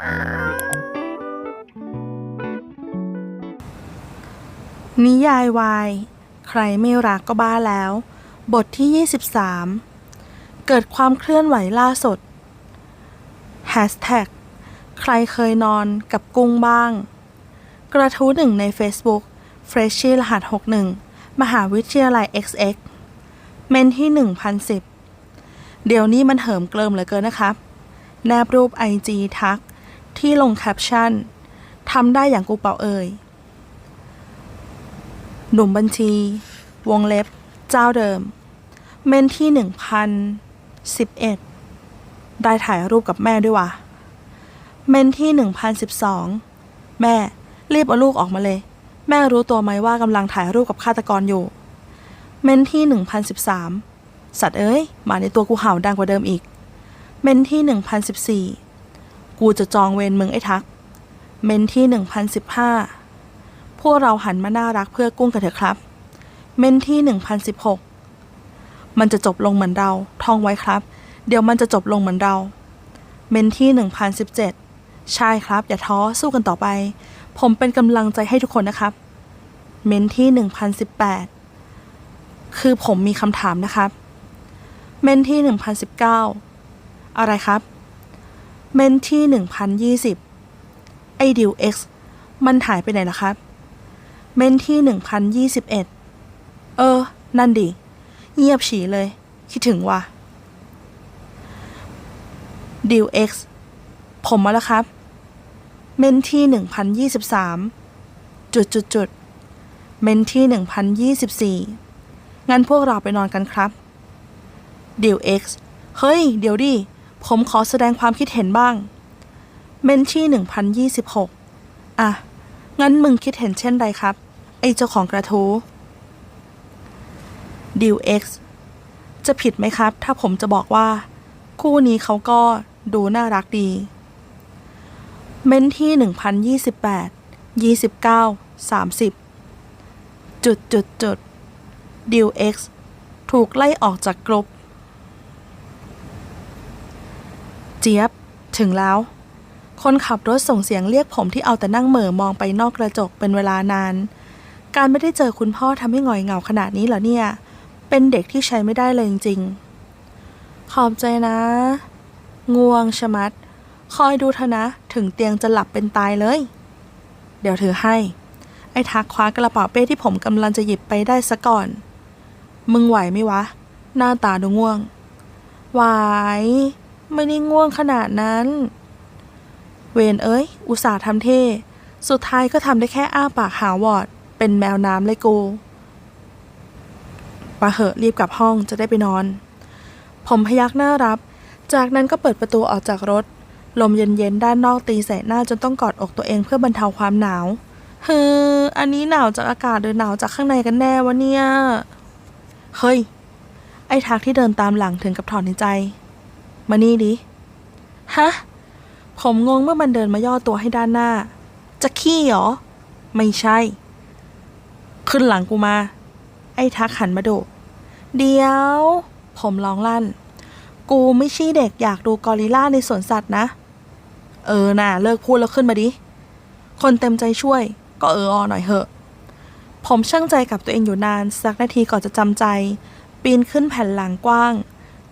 นิยายวาย ใครไม่รักก็บ้าแล้ว บทที่ 23 เกิดความเคลื่อนไหวล่าสุด Hashtag ใครเคยนอนกับกุ้งบ้าง กระทู้หนึ่งใน Facebook f r e s h i รหัส 61 มหาวิทยาลัย XX เมนที่ 1010 เดี๋ยวนี้มันเหิมเกลิมเหลือเกินนะครับ แนบรูป IG ทัก ที่ลงแคปชั่นทำได้อย่างกูเป่าเอ่ย หนุ่มบัญชี วงเล็บ เจ้าเดิม เมนที่หนึ่งพันสิบเอ็ดได้ถ่ายรูปกับแม่ด้วยว่ะเมนที่หนึ่งพันสิบสองแม่ รีบเอาลูกออกมาเลย แม่รู้ตัวไหมว่ากำลังถ่ายรูปกับฆาตกรอยู่ เมนที่หนึ่งพันสิบสามสัตว์เอ้ยหมาในตัวกูเห่าดังกว่าเดิมอีก เมนที่หนึ่งพันสิบสี่ กูจะจองเวรมึงไอ้ทัก เมนที่หนึ่งพันสิบห้าพวกเราหันมาน่ารักเพื่อกุ้งกันเถอะครับ เมนที่ 1016 มันจะจบลงเหมือนเราท่องไว้ครับ เดี๋ยวมันจะจบลงเหมือนเรา เมนที่ 1017 ใช่ครับ อย่าท้อสู้กันต่อไป ผมเป็นกำลังใจให้ทุกคนนะครับ เมนที่ 1018 คือผมมีคำถามนะครับ เมนที่ 1019 อะไรครับ เมนที่ 1020 ไอดิว X มันหายไปไหนล่ะครับ เมนที่หนึ่งพันยี่สิบเอ็ดเออ นั่นดิ เงียบฉีเลย คิดถึงว่ะดิวเอ็กซ์ผมมาแล้วครับ เมนที่หนึ่งพันยี่สิบสามจุดจุดจุดเมนที่หนึ่งพันยี่สิบสี่งั้นพวกเราไปนอนกันครับดิวเอ็กซ์เฮ้ย เดี๋ยวดิ ผมขอแสดงความคิดเห็นบ้าง เมนที่หนึ่งพันยี่สิบหกอะ งั้นมึงคิดเห็นเช่นไรครับ ไอเจ้าของกระทู้ดิวเอ็กซ์จะผิดไหมครับ ถ้าผมจะบอกว่า คู่นี้เขาก็ดูน่ารักดี เมนที่หนึ่งพันยี่สิบแปดยี่สิบเก้าสามสิบจุดจุดจุดดิวเอ็กซ์ถูกไล่ออกจากกลุ่ม เจี๊ยบ ถึงแล้ว คนขับรถส่งเสียงเรียกผมที่เอาแต่นั่งเหม่อมองไปนอกกระจกเป็นเวลานาน การไม่ได้เจอคุณพ่อทำให้หงอยเหงาขนาดนี้เหรอเนี่ย เป็นเด็กที่ใช้ไม่ได้เลยจริงๆ ขอบใจนะ ง่วงชะมัด คอยดูเถอะนะ ถึงเตียงจะหลับเป็นตายเลย เดี๋ยวถือให้ ไอ้ทักคว้ากระเป๋าเป้ที่ผมกำลังจะหยิบไปได้ซะก่อน มึงไหวไหมวะ หน้าตาดูง่วงไหว ไม่ได้ง่วงขนาดนั้น เวนเอ้ย อุตส่าห์ทำเท่ สุดท้ายก็ทำได้แค่อ้าปากหาวอด เป็นแมวน้ำเลยกูปะเหอะรีบกลับห้องจะได้ไปนอน ผมพยักหน้ารับ จากนั้นก็เปิดประตูออกจากรถ ลมเย็นๆด้านนอกตีใส่หน้าจนต้องกอดอกตัวเองเพื่อบรรเทาความหนาวเฮ้ออันนี้หนาวจากอากาศหรือหนาวจากข้างในกันแน่วะเนี่ย เฮ้ย ไอ้ทักที่เดินตามหลังถึงกับถอนในใจ มานี่ดิ ฮะ ผมงงเมื่อมันเดินมาย่อตัวให้ด้านหน้า จะขี้เหรอ ไม่ใช่ ขึ้นหลังกูมา ไอ้ทักหันมาดูเดี๋ยว ผมร้องลั่น กูไม่ใช่เด็กอยากดูกอริลลาในสวนสัตว์นะ เออน่ะ เลิกพูดแล้วขึ้นมาดิ คนเต็มใจช่วย ก็เอออหน่อยเหอะ ผมช่างใจกับตัวเองอยู่นาน สักนาทีก่อนจะจำใจ ปีนขึ้นแผ่นหลังกว้าง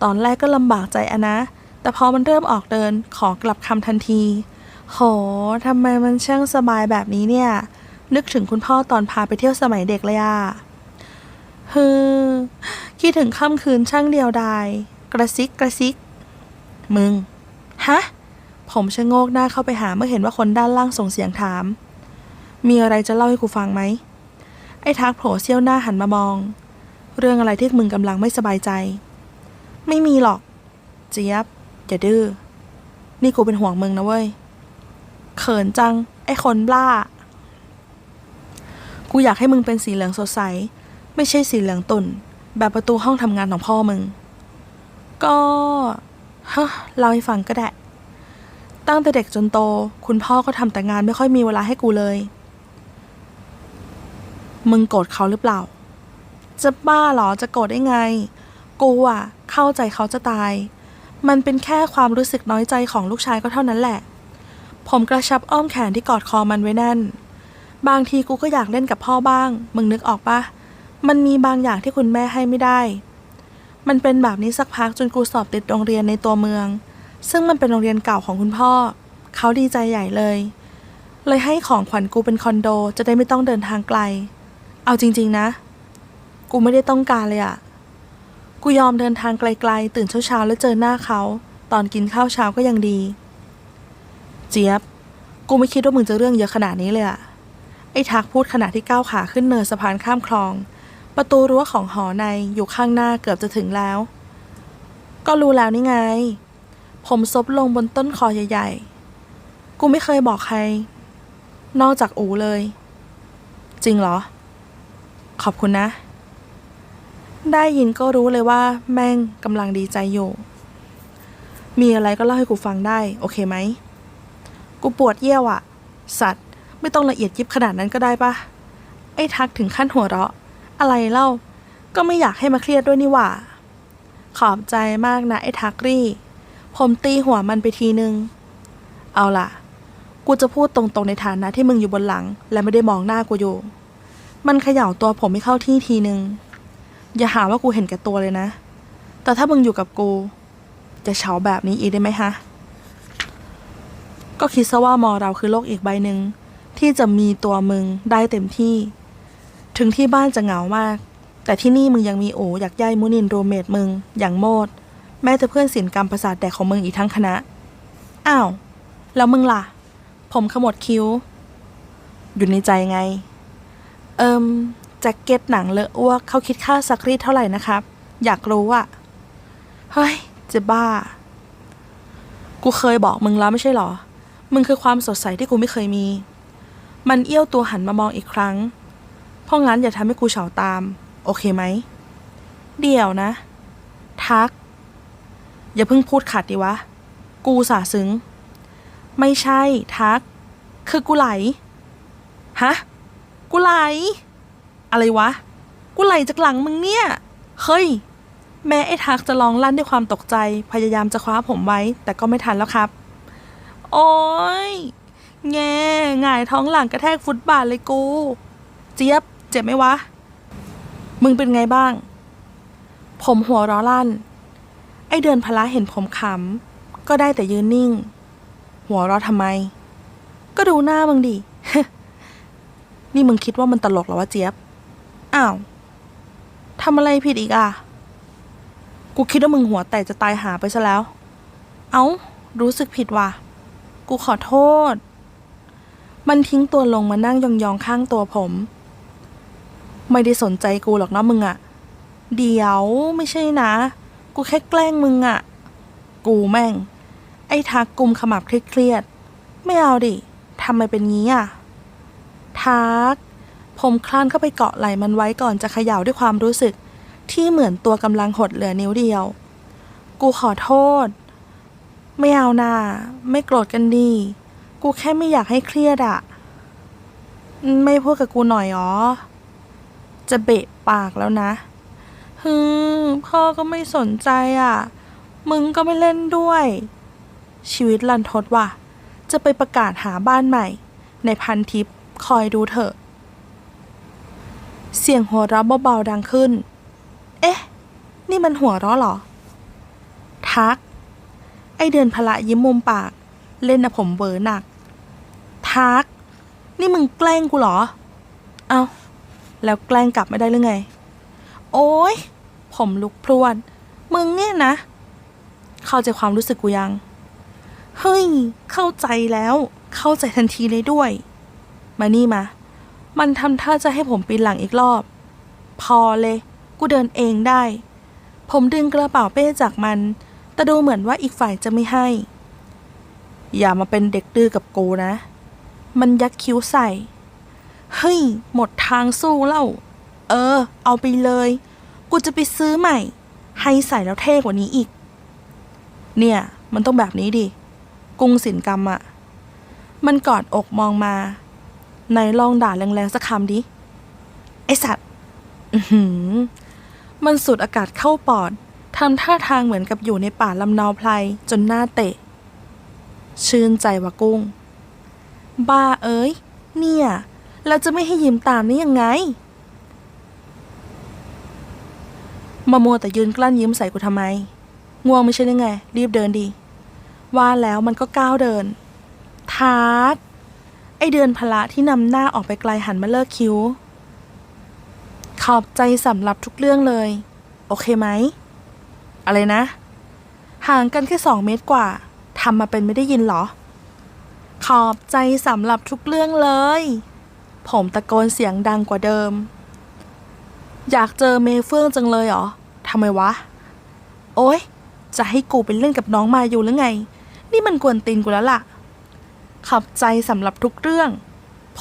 ตอนแรกก็ลำบากใจอะนะ แต่พอมันเริ่มออกเดินขอกลับคำทันที โหทำไมมันช่างสบายแบบนี้เนี่ย นึกถึงคุณพ่อตอนพาไปเที่ยวสมัยเด็กเลยอะฮือคิดถึงค่ำคืนช่างเดียวดาย กระซิกกระซิก มึง ฮะ ผมชะโงกหน้าเข้าไปหาเมื่อเห็นว่าคนด้านล่างส่งเสียงถาม มีอะไรจะเล่าให้กูฟังไหม ไอ้ทักโผล่เสี้ยวหน้าหันมามอง เรื่องอะไรที่มึงกำลังไม่สบายใจ ไม่มีหรอก เจี๊ยบ อย่าดื้อ นี่กูเป็นห่วงมึงนะเว้ย เขินจัง ไอ้คนบ้า กูอยากให้มึงเป็นสีเหลืองสดใส ไม่ใช่สีเหลืองตุ่น แบบประตูห้องทำงานของพ่อมึง ก็ฮะเล่าให้ฟังก็ได้ ตั้งแต่เด็กจนโต คุณพ่อก็ทำแต่งานไม่ค่อยมีเวลาให้กูเลย มึงโกรธเขาหรือเปล่า จะบ้าเหรอจะโกรธได้ไง กูอะ เข้าใจเขาจะตาย มันเป็นแค่ความรู้สึกน้อยใจของลูกชายก็เท่านั้นแหละ ผมกระชับอ้อมแขนที่กอดคอมันไว้แน่น บางทีกูก็อยากเล่นกับพ่อบ้าง มึงนึกออกปะมันมีบางอย่างที่คุณแม่ให้ไม่ได้ มันเป็นแบบนี้สักพักจนกูสอบติดโรงเรียนในตัวเมือง ซึ่งมันเป็นโรงเรียนเก่าของคุณพ่อ เขาดีใจใหญ่เลย เลยให้ของขวัญกูเป็นคอนโด จะได้ไม่ต้องเดินทางไกล เอาจริง ๆนะ กูไม่ได้ต้องการเลยอะ กูยอมเดินทางไกลๆ ตื่นเช้าๆ แล้วเจอหน้าเขา ตอนกินข้าวเช้าก็ยังดี เจี๊ยบ กูไม่คิดว่ามึงจะเรื่องเยอะขนาดนี้เลยอะไอ้ทักพูดขณะที่ก้าวขาขึ้นเนินสะพานข้ามคลอง ประตูรั้วของหอในอยู่ข้างหน้าเกือบจะถึงแล้ว ก็รู้แล้วนี่ไง ผมซบลงบนต้นคอใหญ่ๆ กูไม่เคยบอกใคร นอกจากอูเลย จริงเหรอ ขอบคุณนะ ได้ยินก็รู้เลยว่า แม่งกำลังดีใจอยู่ มีอะไรก็เล่าให้กูฟังได้ โอเคไหม กูปวดเยี่ยวอะสัตว์ ไม่ต้องละเอียดยิบขนาดนั้นก็ได้ปะไอ้ทักถึงขั้นหัวเราะ อะไรเล่า ก็ไม่อยากให้มาเครียดด้วยนี่หว่า ขอบใจมากนะไอ้ทักรี่ ผมตีหัวมันไปทีนึง เอาล่ะ กูจะพูดตรงๆในฐานะที่มึงอยู่บนหลัง และไม่ได้มองหน้ากูอยู่ มันเขย่าตัวผมไม่เข้าที่ทีนึง อย่าหาว่ากูเห็นแก่ตัวเลยนะ แต่ถ้ามึงอยู่กับกู จะเฉาแบบนี้อีกได้ไหมฮะ ก็คิดซะว่ามอเราคือโลกอีกใบหนึ่งที่จะมีตัวมึงได้เต็มที่ ถึงที่บ้านจะเหงามาก แต่ที่นี่มึงยังมีโออยากย่ายมุนินโรเมดมึง อย่างโมด แม้แต่เพื่อนศิลกรรมประสาทแดกของมึงอีกทั้งคณะ อ้าว แล้วมึงล่ะ ผมขมวดคิ้ว อยู่ในใจไง เอิม แจ็คเก็ตหนังเลอะอ้วกเขาคิดค่าซักรีดเท่าไหร่นะครับ อยากรู้อะเฮ้ยจะบ้า กูเคยบอกมึงแล้วไม่ใช่หรอ มึงคือความสดใสที่กูไม่เคยมี มันเอี้ยวตัวหันมามองอีกครั้ง เพราะงั้นอย่าทำให้กูเฉาตาม โอเคไหม เดี๋ยวนะ ทัก อย่าเพิ่งพูดขัดดิวะ กูสาซึ้ง ไม่ใช่ทัก คือกูไหล ฮะ กูไหล อะไรวะ กูไหลจากหลังมึงเนี่ย เฮ้ย แม้ไอ้ทักจะร้องลั่นด้วยความตกใจ พยายามจะคว้าผมไว้ แต่ก็ไม่ทันแล้วครับ โอ้ยแง่หงายท้องหลังกระแทกฟุตบาทเลยกู เจี๊ยบ เจ็บไหมวะ มึงเป็นไงบ้าง ผมหัวร้อลั่น ไอเดือนพละเห็นผมขำ ก็ได้แต่ยืนนิ่ง หัวเราะทำไม ก็ดูหน้ามึงดิ นี่มึงคิดว่ามันตลกเหรอวะเจี๊ยบ อ้าวทำอะไรผิดอีกอะ กูคิดว่ามึงหัวแตกจะตายหาไปซะแล้ว เอ้า รู้สึกผิดว่ะ กูขอโทษ มันทิ้งตัวลงมานั่งยองๆข้างตัวผม ไม่ได้สนใจกูหรอกนะมึงอะเดี๋ยวไม่ใช่นะ กูแค่แกล้งมึงอะกูแม่ง ไอ้ทักกุมขมับเครียดๆไม่เอาดิทำไมเป็นงี้อะทัก ผมคลานเข้าไปเกาะไหล่มันไว้ก่อนจะเขย่าด้วยความรู้สึก ที่เหมือนตัวกำลังหดเหลือนิ้วเดียว กูขอโทษ ไม่เอานาไม่โกรธกันดี กูแค่ไม่อยากให้เครียดอะไม่พูดกับกูหน่อยอ๋อ จะเบะปากแล้วนะฮึพ่อก็ไม่สนใจอะ มึงก็ไม่เล่นด้วย ชีวิตลันทดว่ะ จะไปประกาศหาบ้านใหม่ ในพันทิปคอยดูเถอะ เสียงหัวเราะเบาๆดังขึ้น เอ๊ะ นี่มันหัวเราะเหรอ ทัก ไอเดือนพละยิ้มมุมปาก เล่นนะผมเบอร์หนัก ทัก นี่มึงแกล้งกูเหรอ เอาแล้วแกล้งกลับไม่ได้หรือไง โอ้ย ผมลุกพรวด มึงเนี่ยนะ เข้าใจความรู้สึกกูยัง เฮ้ย เข้าใจแล้ว เข้าใจทันทีเลยด้วย มานี่มา มันทำท่าจะให้ผมปีนหลังอีกรอบ พอเลย กูเดินเองได้ ผมดึงกระเป๋าเป้จากมัน แต่ดูเหมือนว่าอีกฝ่ายจะไม่ให้ อย่ามาเป็นเด็กดื้อกับกูนะ มันยักคิ้วใส่ เฮ้ย หมดทางสู้แล้วเออ เอาไปเลย กูจะไปซื้อใหม่ ให้ใส่แล้วเท่กว่านี้อีก เนี่ย มันต้องแบบนี้ดิ กุ้งสินกรรมอะมันกอดอกมองมา ในลองด่าแรงๆสักคำดิ ไอสัตว์มันสูดอากาศเข้าปอดทำท่าทางเหมือนกับอยู่ในป่าลำนาวไพรจนหน้าเตะ ชื่นใจวะกุ้ง บ้าเอ้ย เนี่ย เราจะไม่ให้ยิ้มตามนี่ยังไงมามัวแต่ยืนกลั้นยิ้มใส่กูทำไม ง่วงไม่ใช่หรือไง รีบเดินดี ว่าแล้วมันก็ก้าวเดิน ทาร์ ไอเดือนพละที่นำหน้าออกไปไกลหันมาเลิกคิ้ว ขอบใจสำหรับทุกเรื่องเลย โอเคไหม อะไรนะ ห่างกันแค่สองเมตรกว่าทำมาเป็นไม่ได้ยินเหรอ ขอบใจสำหรับทุกเรื่องเลย ผมตะโกนเสียงดังกว่าเดิม อยากเจอเมเฟื่องจังเลยเหรอทำไมวะ โอ๊ย จะให้กูไปเล่นกับน้องมาอยู่หรือไง นี่มันกวนตีนกูแล้วล่ะ ขอบใจสำหรับทุกเรื่อง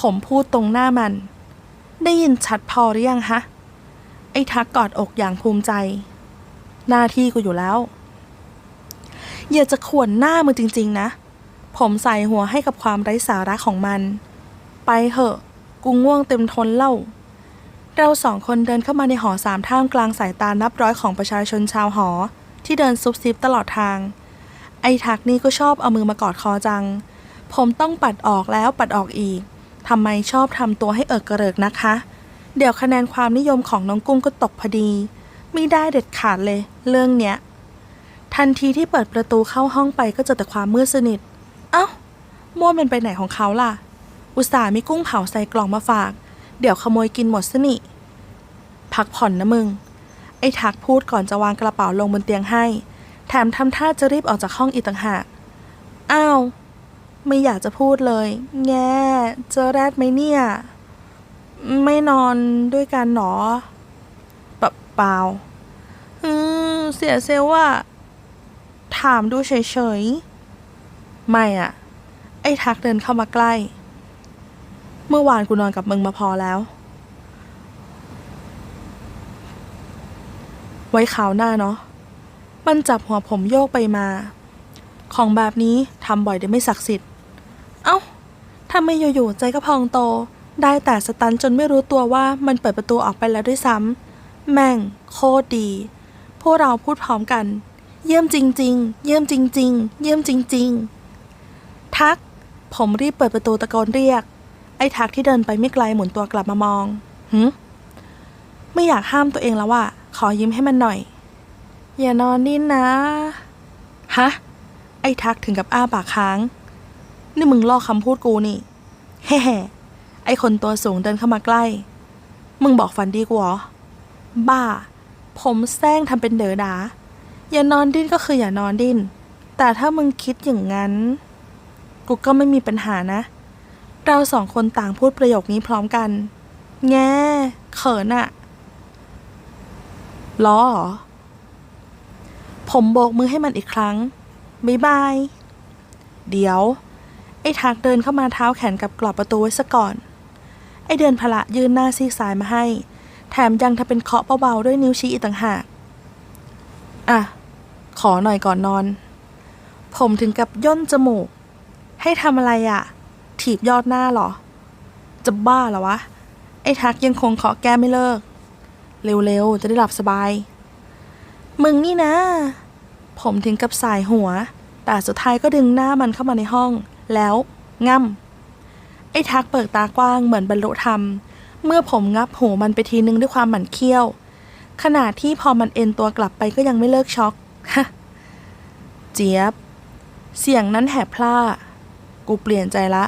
ผมพูดตรงหน้ามัน ได้ยินชัดพอหรือยังฮะ ไอ้ทักกอดอกอย่างภูมิใจ หน้าที่กูอยู่แล้วอย่าจะขวนหน้ามึงจริง ๆ นะ ผมใส่หัวให้กับความไร้สาระของมัน ไปเหอะ กูง่วงเต็มทนเล่า เราสองคนเดินเข้ามาในหอสามท่ามกลางสายตานับร้อยของประชาชนชาวหอ ที่เดินซุบซิบตลอดทาง ไอ้ทักนี่ก็ชอบเอามือมากอดคอจัง ผมต้องปัดออกแล้วปัดออกอีกทำไมชอบทำตัวให้เอิกกระเริกนะคะ เดี๋ยวคะแนนความนิยมของน้องกุ้งก็ตกพอดี ไม่ได้เด็ดขาดเลย เรื่องเนี้ย ทันทีที่เปิดประตูเข้าห้องไปก็เจอแต่ความมืดสนิท เอ้าม่วนมันไปไหนของเขาล่ะ อุตส่าห์มีกุ้งเผาใส่กล่องมาฝาก เดี๋ยวขโมยกินหมดซะนี่พักผ่อนนะมึง ไอ้ทักพูดก่อนจะวางกระเป๋าลงบนเตียงให้ แถมทำท่าจะรีบออกจากห้องอีกต่างหาก อ้าว ไม่อยากจะพูดเลย แง่เจอแรดไหมเนี่ย ไม่นอนด้วยกันหนอปะเปล่าอืมเสียเซลว่า ถามดูเฉยๆ ไม่อะไอ้ทักเดินเข้ามาใกล้ เมื่อวานกูนอนกับมึงมาพอแล้ว ไว้ขาวหน้าเนาะมันจับหัวผมโยกไปมา ของแบบนี้ทำบ่อยได้ไม่ศักดิ์สิทธิ์ ทำไมอยู่ๆใจก็พองโต ได้แต่สตันจนไม่รู้ตัวว่ามันเปิดประตูออกไปแล้วด้วยซ้ำแม่ง โคตรดี พวกเราพูดพร้อมกัน เยี่ยมจริง ๆ เยี่ยมจริง ๆ เยี่ยมจริง ๆ ทัก ผมรีบเปิดประตูตะโกนเรียก ไอ้ทักที่เดินไปไม่ไกลหมุนตัวกลับมามองหืมไม่อยากห้ามตัวเองแล้วว่า ขอยิ้มให้มันหน่อย อย่านอนนิ่นนะ ฮะ ไอ้ทักถึงกับอ้าปากค้าง นี่มึงลอกคำพูดกูนี่ แฮ่ๆไอคนตัวสูงเดินเข้ามาใกล้ มึงบอกฝันดีกูเหรอ บ้า ผมแซงทำเป็นเด๋อดา อย่านอนดิ้นก็คืออย่านอนดิ้น แต่ถ้ามึงคิดอย่างนั้น กูก็ไม่มีปัญหานะ เราสองคนต่างพูดประโยคนี้พร้อมกัน แง่เขินอะล้อเหรอ ผมโบกมือให้มันอีกครั้ง บ๊ายบาย เดี๋ยว อ้ทักเดินเข้ามาเท้าแขนกับกรอบประตูไว้ซะก่อน ไอ้เดินพละยื่นหน้าซีกซ้ายมาให้ แถมยังทำเป็นเคาะเบาๆด้วยนิ้วชี้อีกต่างหาก อะ ขอหน่อยก่อนนอน ผมถึงกับย่นจมูก ให้ทำอะไรอะ่ะถีบยอดหน้าเหรอ จะบ้าเหรอวะ ไอ้ทักยังคงเคาะแก้ไม่เลิก เร็วๆ จะได้หลับสบาย มึงนี่นะ ผมถึงกับสายหัว แต่สุดท้ายก็ดึงหน้ามันเข้ามาในห้อง แล้วง่ำไอ้ทักเปิดตากว้างเหมือนบรรลุธรรม เมื่อผมงับหูมันไปทีนึงด้วยความหมั่นเคี้ยว ขณะที่พอมันเอ็นตัวกลับไปก็ยังไม่เลิกช็อกฮะเจี๊ยบ เสียงนั้นแหบพล่า กูเปลี่ยนใจละ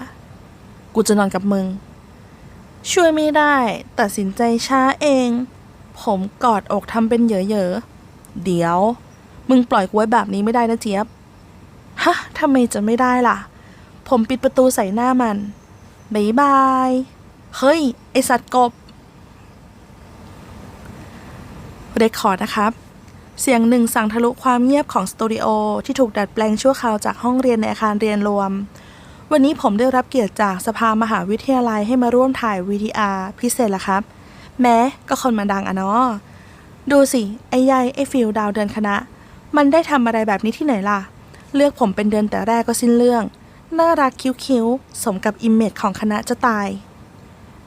กูจะนอนกับมึง ช่วยไม่ได้ตัดสินใจช้าเอง ผมกอดอกทำเป็นเหยอๆเดี๋ยว มึงปล่อยกูไว้แบบนี้ไม่ได้นะเจี๊ยบ ฮะทำไมจะไม่ได้ล่ะ ผมปิดประตูใส่หน้ามันบายบาย เฮ้ย ไอสัตว์กบ เรคคอร์ดนะครับ เสียงหนึ่งสั่งทะลุความเงียบของสตูดิโอที่ถูกดัดแปลงชั่วคราวจากห้องเรียนในอาคารเรียนรวม วันนี้ผมได้รับเกียรติจากสภามหาวิทยาลัยให้มาร่วมถ่าย VTR พิเศษละครับ แม้ก็คนมาดังอะเนาะ ดูสิ ไอ้ใยไอ้ฟิลดาวเดินคณะ มันได้ทำอะไรแบบนี้ที่ไหนล่ะ เลือกผมเป็นเดือนแต่แรกก็สิ้นเรื่อง น่ารักคิ้วๆ สมกับอิมเมจของคณะจะตาย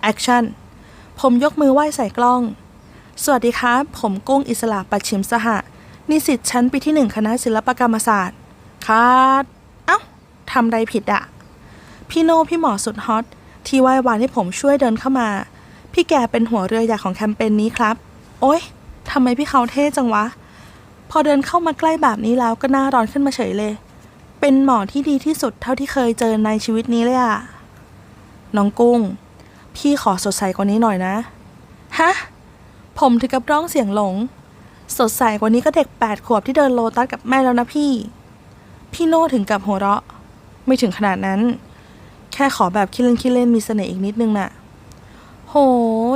แอคชั่น ผมยกมือไหว้ใส่กล้อง สวัสดีครับ ผมกุ้งอิสระปัดชิมสหะ นิสิตชั้นปีที่หนึ่งคณะศิลปกรรมศาสตร์ครับเอ้าทำไรผิดอะพี่โน่พี่หมอสุดฮอต ที่ไหว้วานให้ผมช่วยเดินเข้ามา พี่แกเป็นหัวเรือใหญ่ของแคมเปญนี้ครับ โอ๊ยทำไมพี่เขาเท่จังวะ พอเดินเข้ามาใกล้แบบนี้แล้วก็น่าร้อนขึ้นมาเฉยเลย เป็นหมอที่ดีที่สุดเท่าที่เคยเจอในชีวิตนี้เลยอะน้องกุ้ง พี่ขอสดใสกว่านี้หน่อยนะ ฮะ ผมถึงกับร้องเสียงหลง สดใสกว่านี้ก็เด็กแปดขวบที่เดินโลตัสกับแม่แล้วนะพี่ พี่โน่ถึงกับหัวเราะ ไม่ถึงขนาดนั้น แค่ขอแบบคิดเล่นคิดเล่นมีเสน่ห์อีกนิดนึงน่ะ โห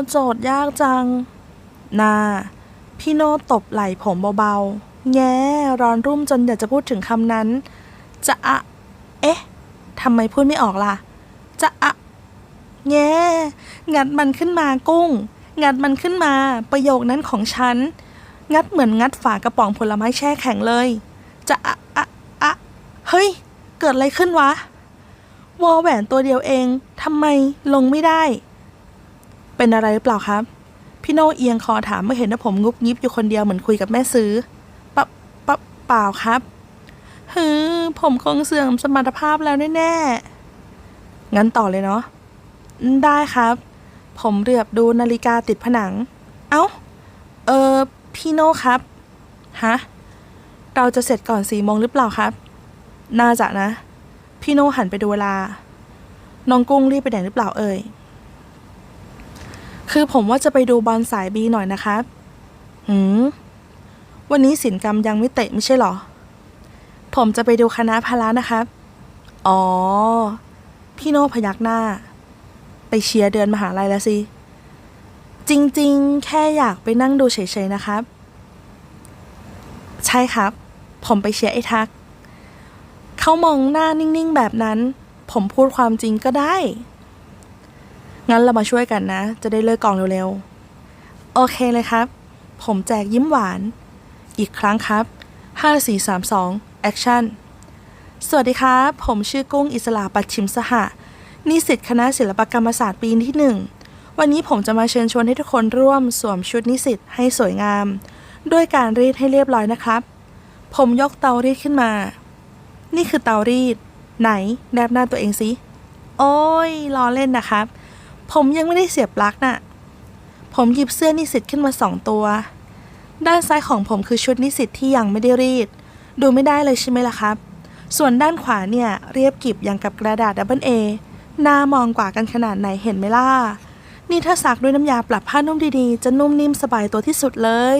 โจทย์ยากจัง นาพี่โน่ตบไหล่ผมเบาๆ แง่ร้อนรุ่มจนอยากจะพูดถึงคำนั้น จะอะ เอ๊ะทำไมพูดไม่ออกล่ะ จะอะ แง่ งัดมันขึ้นมากุ้ง งัดมันขึ้นมา ประโยคนั้นของฉัน งัดเหมือนงัดฝากระป๋องผลไม้แช่แข็งเลย จะอะอะอะเฮ้ย เกิดอะไรขึ้นวะ วอแหวนตัวเดียวเอง ทำไมลงไม่ได้ เป็นอะไรหรือเปล่าครับ พี่โนเอียงคอถามเมื่อเห็นว่าผมงุบงิบอยู่คนเดียวเหมือนคุยกับแม่ซื้อปะปะเปล่าครับ ฮือผมคงเสื่อมสมรรถภาพแล้วแน่ๆ งั้นต่อเลยเนาะ ได้ครับ ผมเรียบดูนาฬิกาติดผนัง เอ้า เออ พี่โน่ครับ ฮะ เราจะเสร็จก่อนสี่โมงหรือเปล่าครับ น่าจะนะ พี่โน่หันไปดูเวลา น้องกุ้งรีบไปไหนหรือเปล่าเอ่ย คือผมว่าจะไปดูบอลสายบีหน่อยนะครับ หืมวันนี้ศิลปกรรมยังไม่เตะไม่ใช่เหรอ ผมจะไปดูคณะพละนะครับ อ๋อ พี่โน่พยักหน้า ไปเชียร์เดือนมหาลัยแล้วสิ จริงๆ แค่อยากไปนั่งดูเฉยๆนะครับ ใช่ครับ ผมไปเชียร์ไอ้ทัก เขามองหน้านิ่งๆ แบบนั้น ผมพูดความจริงก็ได้ งั้นเรามาช่วยกันนะ จะได้เลิกกองเร็วๆ โอเคเลยครับ ผมแจกยิ้มหวาน อีกครั้งครับ 5 4 3 2 action สวัสดีครับ ผมชื่อกุ้งอิสลาปัดชิมสหะนิสิตคณะศิลปกรรมศาสตร์ปีที่หนึ่งวันนี้ผมจะมาเชิญชวนให้ทุกคนร่วมสวมชุดนิสิตให้สวยงาม ด้วยการรีดให้เรียบร้อยนะครับ ผมยกเตารีดขึ้นมา นี่คือเตารีด ไหนแนบหน้าตัวเองสิโอ้ยล้อเล่นนะครับ ผมยังไม่ได้เสียบปลั๊กน่ะ ผมหยิบเสื้อนิสิตขึ้นมาสองตัว ด้านซ้ายของผมคือชุดนิสิตที่ยังไม่ได้รีด ดูไม่ได้เลยใช่ไหมล่ะครับ ส่วนด้านขวาเนี่ยเรียบกริบอย่างกับกระดาษดับเบิลเอหน้ามองกว่ากันขนาดไหนเห็นไหมล่ะ นี่ถ้าซักด้วยน้ำยาปรับผ้านุ่มดีๆ จะนุ่มนิ่มสบายตัวที่สุดเลย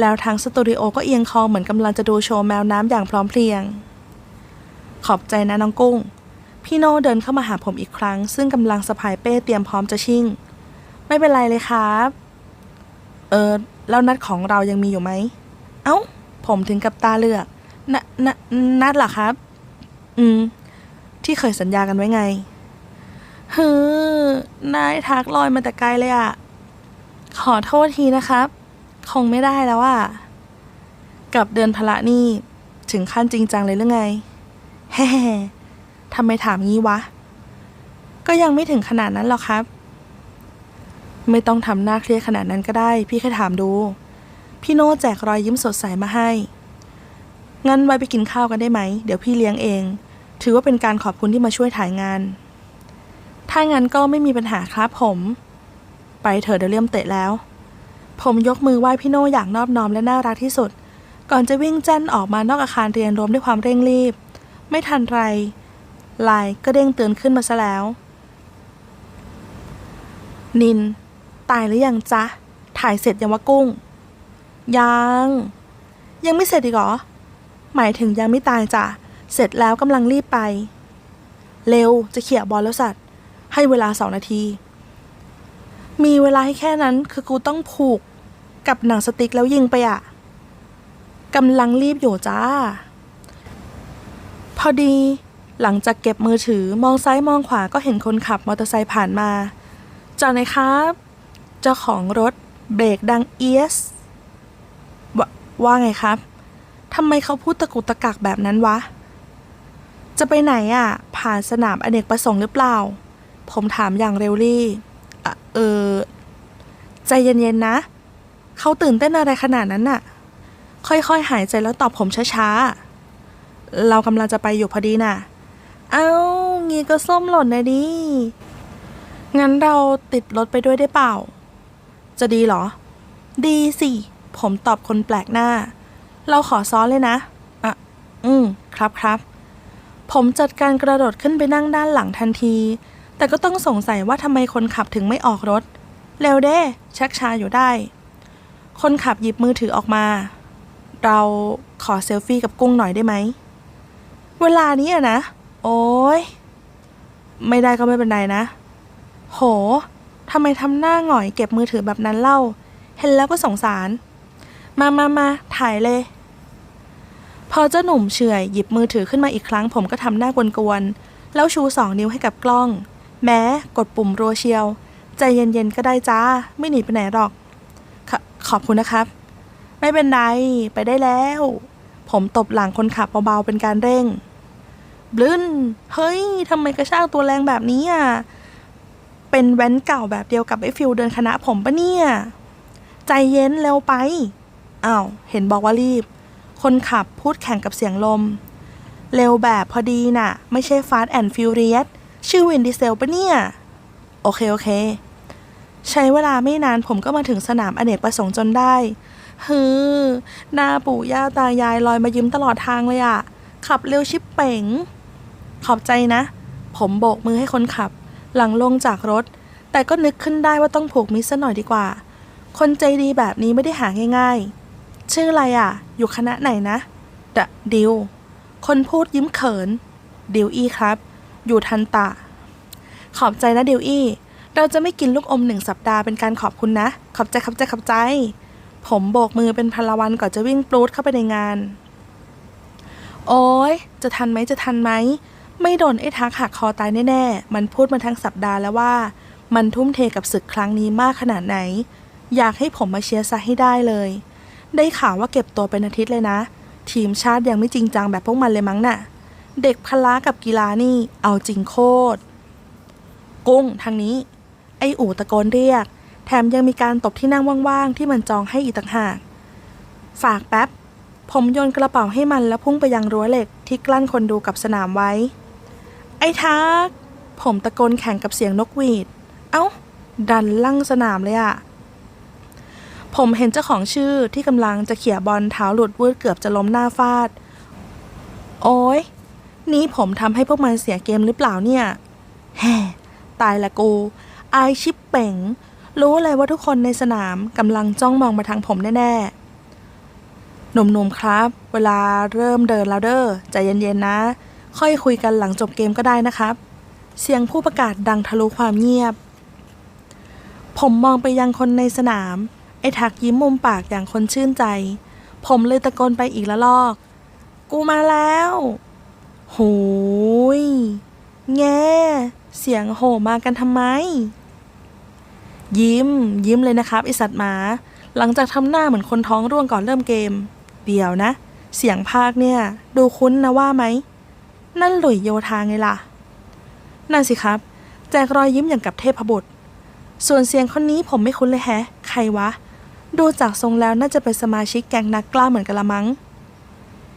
แล้วทางสตูดิโอก็เอียงคอเหมือนกำลังจะดูโชว์แมวน้ำอย่างพร้อมเพรียง ขอบใจนะน้องกุ้ง พี่โน่เดินเข้ามาหาผมอีกครั้ง ซึ่งกำลังสะพายเป้เตรียมพร้อมจะชิ่ง ไม่เป็นไรเลยครับ เออแล้วนัดของเรายังมีอยู่ไหม เอ้า ผมถึงกับตาเลือกนนนัดเหรอครับ อืม ที่เคยสัญญากันไว้ไงฮือนายทักลอยมาแต่ไกลเลยอะขอโทษทีนะครับ คงไม่ได้แล้วอะกับเดือนพละนี่ ถึงขั้นจริงจังเลยหรือไง แฮ่ทำไมถามงี้วะ ก็ยังไม่ถึงขนาดนั้นหรอกครับ ไม่ต้องทำหน้าเครียดขนาดนั้นก็ได้ พี่แค่ถามดู พี่โน่แจกรอยยิ้มสดใสมาให้ งั้นไว้ไปกินข้าวกันได้ไหม เดี๋ยวพี่เลี้ยงเอง ถือว่าเป็นการขอบคุณที่มาช่วยถ่ายงาน ถ้างั้นก็ไม่มีปัญหาครับผม ไปเถอะเดี๋ยวเลี่ยมเตะแล้ว ผมยกมือไหว้พี่โน่อย่างนอบน้อมและน่ารักที่สุด ก่อนจะวิ่งแจ้นออกมานอกอาคารเรียนรวมด้วยความเร่งรีบ ไม่ทันไรไลน์ก็เด้งเตือนขึ้นมาซะแล้ว นิน ตายหรือยังจ๊ะ ถ่ายเสร็จยังวะกุ้ง ยัง ยังไม่เสร็จอีกเหรอ หมายถึงยังไม่ตายจ้ะ เสร็จแล้วกำลังรีบไป เร็วจะเขี่ยบอลแล้วสัตว์ ให้เวลาสองนาที มีเวลาให้แค่นั้นคือกูต้องผูกกับหนังสติ๊กแล้วยิงไปอะกำลังรีบอยู่จ้า พอดี หลังจากเก็บมือถือมองซ้ายมองขวาก็เห็นคนขับมอเตอร์ไซค์ผ่านมาจอดไหนครับ เจ้าของรถเบรกดังเอียส ว่าไงครับทำไมเขาพูดตะกุกตะกักแบบนั้นวะ จะไปไหนอะ ผ่านสนามอเนกประสงค์หรือเปล่า ผมถามอย่างเร็วรี่อะเออ ใจเย็นๆนะ เขาตื่นเต้นอะไรขนาดนั้นน่ะ ค่อยๆ หายใจแล้วตอบผมช้าๆ เรากำลังจะไปอยู่พอดีน่ะ เอ้า งี้ก็ส้มหล่นนะดิ งั้นเราติดรถไปด้วยได้เปล่า จะดีเหรอ ดีสิ ผมตอบคนแปลกหน้า เราขอซ้อนเลยนะ อะ อืม ครับครับ ผมจัดการกระโดดขึ้นไปนั่งด้านหลังทันที แต่ก็ต้องสงสัยว่าทำไมคนขับถึงไม่ออกรถ เร็วเด้ชักชาอยู่ได้ คนขับหยิบมือถือออกมา เราขอเซลฟี่กับกุ้งหน่อยได้ไหม เวลานี้อะนะ โอ้ยไม่ได้ก็ไม่เป็นไรนะ โหทำไมทำหน้าหงอยเก็บมือถือแบบนั้นเล่า เห็นแล้วก็สงสาร มามามาถ่ายเลย พอเจ้าหนุ่มเฉอยหยิบมือถือขึ้นมาอีกครั้ง ผมก็ทำหน้ากวนๆ แล้วชูสองนิ้วให้กับกล้อง แม้กดปุ่มรัวเชียว ใจเย็นๆ ก็ได้จ้า ไม่หนีไปไหนหรอกขอขอบคุณนะครับ ไม่เป็นไร ไปได้แล้ว ผมตบหลังคนขับเบาๆ เป็นการเร่งบลึ้นเฮ้ยทำไมกระชากตัวแรงแบบนี้อะเป็นแว้นเก่าแบบเดียวกับไอ้ฟิลเดินคณะผมปะเนี่ย ใจเย็นเร็วไป อ้าว เห็นบอกว่ารีบ คนขับพูดแข่งกับเสียงลม เร็วแบบพอดีน่ะ ไม่ใช่ฟาสต์แอนด์ฟิวเรียสชื่อวินดีเซลปะเนี่ย โอเค โอเค ใช้เวลาไม่นานผมก็มาถึงสนามอเนกประสงค์จนได้ฮือหน้าปู่ย่าตายายลอยมายิ้มตลอดทางเลยอะขับเร็วชิบเป๋ง ขอบใจนะ ผมโบกมือให้คนขับ หลังลงจากรถ แต่ก็นึกขึ้นได้ว่าต้องผูกมิตรซะหน่อยดีกว่า คนใจดีแบบนี้ไม่ได้หาง่าย ๆ ชื่ออะไรอะ อยู่คณะไหนนะดะดิว คนพูดยิ้มเขิน ดิวอี้ครับ อยู่ทันตะ ขอบใจนะดิวอี้ เราจะไม่กินลูกอมหนึ่งสัปดาห์เป็นการขอบคุณนะ ขอบใจขอบใจขอบใจ ผมโบกมือเป็นพลวันก่อนจะวิ่งปลูดเข้าไปในงาน โอ้ยจะทันไหมจะทันไหม ไม่โดนไอ้ทักหักคอตายแน่ๆ มันพูดมาทั้งสัปดาห์แล้วว่า มันทุ่มเทกับศึกครั้งนี้มากขนาดไหน อยากให้ผมมาเชียร์ซะให้ได้เลย ได้ข่าวว่าเก็บตัวเป็นอาทิตย์เลยนะ ทีมชาติยังไม่จริงจังแบบพวกมันเลยมั้งน่ะ เด็กพละกับกีฬานี่เอาจริงโคตร กุ้งทางนี้ ไออู่ตะโกนเรียก แถมยังมีการตบที่นั่งว่างๆ ที่มันจองให้อีกต่างหาก ฝากแป๊บ ผมโยนกระเป๋าให้มันแล้วพุ่งไปยังรั้วเหล็กที่กลั้นคนดูกับสนามไว้ ไอ้ทัก ผมตะโกนแข่งกับเสียงนกหวีด เอ้า ดันลั่งสนามเลยอะ ผมเห็นเจ้าของชื่อที่กำลังจะเขี่ยบอลเท้าหลุดวืดเกือบจะล้มหน้าฟาด โอ้ยนี่ผมทำให้พวกมันเสียเกมหรือเปล่าเนี่ย แฮ่ ตายละกู อายชิบเป่ง รู้เลยว่าทุกคนในสนามกำลังจ้องมองมาทางผมแน่ๆ หนุ่มๆครับ เวลาเริ่มเดินแล้วเด้อใจเย็นๆนะ ค่อยคุยกันหลังจบเกมก็ได้นะครับ เสียงผู้ประกาศดังทะลุความเงียบ ผมมองไปยังคนในสนาม ไอ้ทักยิ้มมุมปากอย่างคนชื่นใจ ผมเลยตะโกนไปอีกละลอก กูมาแล้ว โหย แง่เสียงโหมากันทำไม ยิ้ม ยิ้มเลยนะครับไอสัตว์หมา หลังจากทำหน้าเหมือนคนท้องร่วงก่อนเริ่มเกม เดี๋ยวนะ เสียงภาคเนี่ย ดูคุ้นนะว่าไหม นั่นหลุยโยธาไงล่ะ นั่นสิครับ แจกรอยยิ้มอย่างกับเทพบุตรส่วนเสียงคนนี้ผมไม่คุ้นเลยแฮะ ใครวะ ดูจากทรงแล้วน่าจะเป็นสมาชิกแก๊งนักกล้าเหมือนกันละมั้ง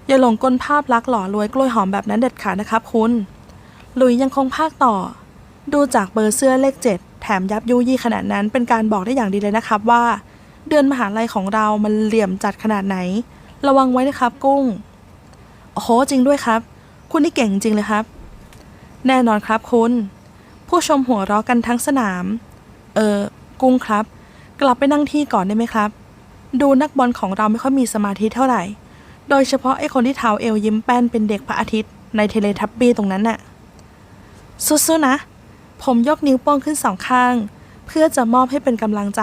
อย่าหลงกลภาพลักษณ์หล่อรวยกล้วยหอมแบบนั้นเด็ดขาดนะครับคุณ หลุยยังคงภาคต่อ ดูจากเบอร์เสื้อเลขเจ็ดแถมยับยุยี่ขนาดนั้นเป็นการบอกได้อย่างดีเลยนะครับว่า เดือนมหาลัยของเรามันเหลี่ยมจัดขนาดไหน ระวังไว้นะครับกุ้ง โอ้โหจริงด้วยครับ คุณนี่เก่งจริงเลยครับ แน่นอนครับคุณ ผู้ชมหัวเราะกันทั้งสนาม เออกุ้งครับ กลับไปนั่งที่ก่อนได้ไหมครับ ดูนักบอลของเราไม่ค่อยมีสมาธิเท่าไหร่ โดยเฉพาะไอ้คนที่เท้าเอวยิ้มแป้นเป็นเด็กพระอาทิตย์ในเทเลทับบี้ตรงนั้นน่ะสู้ๆนะ ผมยกนิ้วโป้งขึ้นสองข้าง เพื่อจะมอบให้เป็นกำลังใจ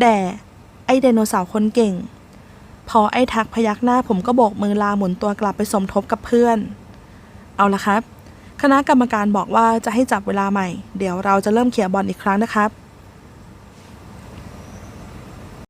แด่ ไอ้ไดโนเสาร์คนเก่ง พอไอ้ทักพยักหน้าผมก็โบกมือลาหมุนตัวกลับไปสมทบกับเพื่อน เอาละครับ คณะกรรมการบอกว่าจะให้จับเวลาใหม่ เดี๋ยวเราจะเริ่มเขี่ยบอลอีกครั้งนะครับ